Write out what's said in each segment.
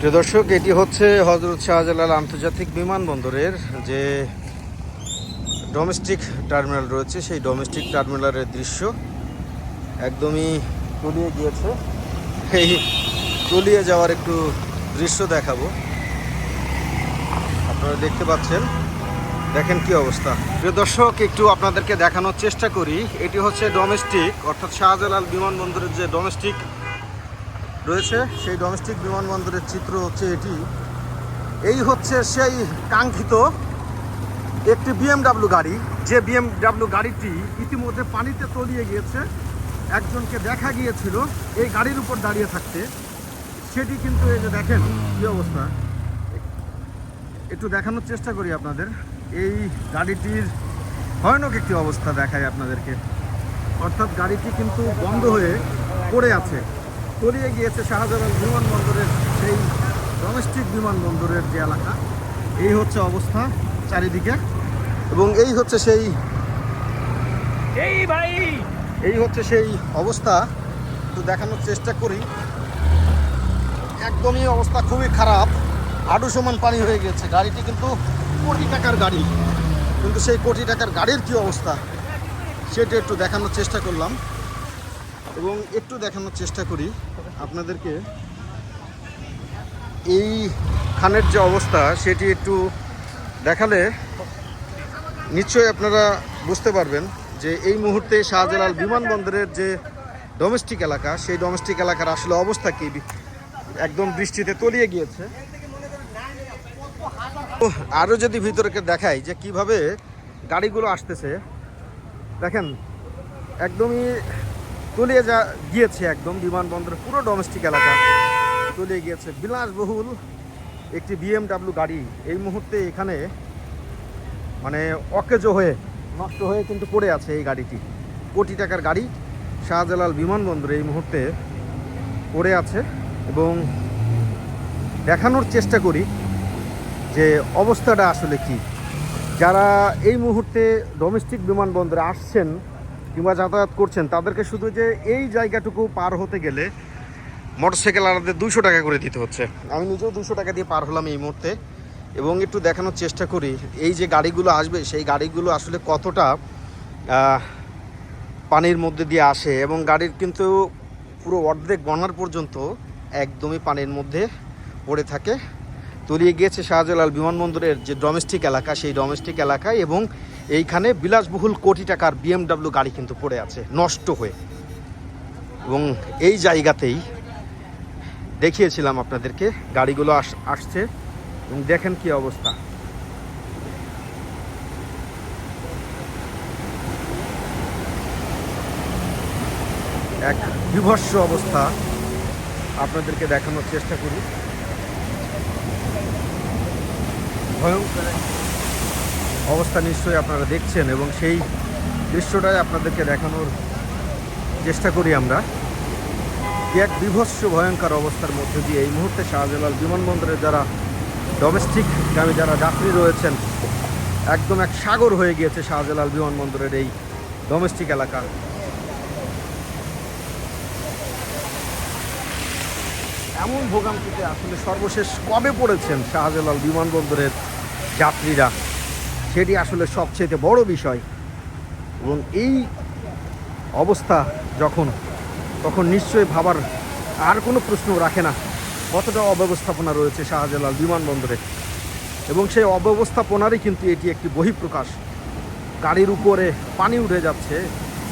প্রিয় দর্শক, এটি হচ্ছে হজরত শাহজালাল আন্তর্জাতিক বিমানবন্দরের যে ডোমেস্টিক টার্মিনাল রয়েছে, সেই ডোমেস্টিক টার্মিনালের দৃশ্য। একদমই তলিয়ে গিয়েছে। এই তলিয়ে যাওয়ার একটু দৃশ্য দেখাবো। আপনারা দেখতে পাচ্ছেন, দেখেন কি অবস্থা। প্রিয় দর্শক, একটু আপনাদেরকে দেখানোর চেষ্টা করি। এটি হচ্ছে ডোমেস্টিক অর্থাৎ শাহজালাল বিমানবন্দরের যে ডোমেস্টিক রয়েছে, সেই ডোমেস্টিক বিমানবন্দরের চিত্র হচ্ছে এটি। এই হচ্ছে সেই কাঙ্ক্ষিত একটি বিএমডাব্লিউ গাড়ি, যে বিএমডাব্লিউ গাড়িটি ইতিমধ্যে পানিতে তলিয়ে গিয়েছে, একজনকে দেখা গিয়েছিল এই গাড়ির উপর দাঁড়িয়ে থাকতে। সেটি কিন্তু এই যে দেখেন, কি অবস্থা? একটু দেখানোর চেষ্টা করি আপনাদের। এই গাড়িটির ভয়ানক একটি অবস্থা দেখায় আপনাদেরকে। অর্থাৎ গাড়িটি কিন্তু বন্ধ হয়ে পড়ে আছে। তলিয়ে গিয়েছে শাহজালাল বিমানবন্দরের সেই ডোমেস্টিক বিমানবন্দরের যে এলাকা এই হচ্ছে অবস্থা চারিদিকে। এবং এই হচ্ছে সেই এই ভাই! এই হচ্ছে সেই অবস্থা। একটু দেখানোর চেষ্টা করি। একদমই অবস্থা খুবই খারাপ। আডু সমান পানি হয়ে গেছে। গাড়িটি কিন্তু কোটি টাকার গাড়ি। কিন্তু সেই কোটি টাকার গাড়ির কি অবস্থা সেটা একটু দেখানোর চেষ্টা করলাম। এবং একটু দেখানোর চেষ্টা করি আপনাদেরকে। এই খানের যে অবস্থা, সেটি একটু দেখালে নিশ্চয়ই আপনারা বুঝতে পারবেন যে এই মুহূর্তে শাহজালাল বিমানবন্দরের যে ডোমেস্টিক এলাকা, সেই ডোমেস্টিক এলাকার আসলে অবস্থা কি? একদম বৃষ্টিতে তলিয়ে গিয়েছে। আরও যদি ভিতরকে দেখাই যে কীভাবে গাড়িগুলো আসতেছে। দেখেন, একদমই তলিয়ে যা গিয়েছে একদম বিমানবন্দরের পুরো ডোমেস্টিক এলাকা তলিয়ে গিয়েছে। বিলাসবহুল একটি বিএমডাব্লিউ গাড়ি এই মুহূর্তে এখানে মানে অকেজো হয়ে, নষ্ট হয়ে কিন্তু পড়ে আছে এই গাড়িটি। কোটি টাকার গাড়ি শাহজালাল বিমানবন্দরে এই মুহূর্তে পড়ে আছে এবং দেখানোর চেষ্টা করি যে অবস্থাটা আসলে কি। যারা এই মুহূর্তে ডোমেস্টিক বিমানবন্দরে আসছেন কিংবা যাতায়াত করছেন, তাদেরকে শুধু যে এই জায়গাটুকু পার হতে গেলে মোটরসাইকেল আলাদা দুশো টাকা করে দিতে হচ্ছে। আমি নিজেও দুশো টাকা দিয়ে পার হলাম এই মুহূর্তে এবং একটু দেখানোর চেষ্টা করি, এই যে গাড়িগুলো আসবে, সেই গাড়িগুলো আসলে কতটা পানির মধ্যে দিয়ে আসে এবং গাড়ির কিন্তু পুরো অর্ধেক বনার পর্যন্ত একদমই পানির মধ্যে পড়ে থাকে। তলিয়ে গিয়েছে শাহজালাল বিমানবন্দরের যে ডোমেস্টিক এলাকা, সেই ডোমেস্টিক এলাকায় এবং এইখানে বিলাসবহুল কোটি টাকার বিএমডাব্লিউ গাড়ি কিন্তু পড়ে আছে, নষ্ট হয়ে। এবং এই জায়গাতেই দেখিয়েছিলাম আপনাদেরকে, গাড়িগুলো আস, আসছে। এবং দেখেন কি অবস্থা। এক বিভৎস অবস্থা। আপনাদেরকে দেখানোর চেষ্টা করি। ভয়ঙ্কর অবস্থা নিশ্চয়ই আপনারা দেখছেন এবং সেই দৃশ্যটাই আপনাদেরকে দেখানোর চেষ্টা করি আমরা। এক বিভৎস, ভয়ঙ্কর অবস্থার মধ্যে দিয়ে এই মুহূর্তে শাহজালাল বিমানবন্দরে যারা ডোমেস্টিক গামী যারা যাত্রী রয়েছেন, একদম এক সাগর হয়ে গিয়েছে শাহজালাল বিমানবন্দরের এই ডোমেস্টিক এলাকা। এমন ভোগান্তিতে আসলে সর্বশেষ কবে পড়েছেন শাহজালাল বিমানবন্দরের যাত্রীরা? সেটি আসলে সবচেয়ে বড় বিষয়। এবং এই অবস্থা যখন, তখন নিশ্চয়ই ভাবার আর কোনো প্রশ্ন রাখে না। কতটা অব্যবস্থাপনা রয়েছে শাহজালাল বিমানবন্দরে। এবং সেই অব্যবস্থাপনারই কিন্তু এটি একটি বহিঃপ্রকাশ। গাড়ির উপরে পানি উঠে যাচ্ছে,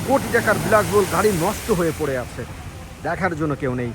কোটি টাকার বিলাসবহুল গাড়ি নষ্ট হয়ে পড়ে আছে। দেখার জন্য কেউ নেই।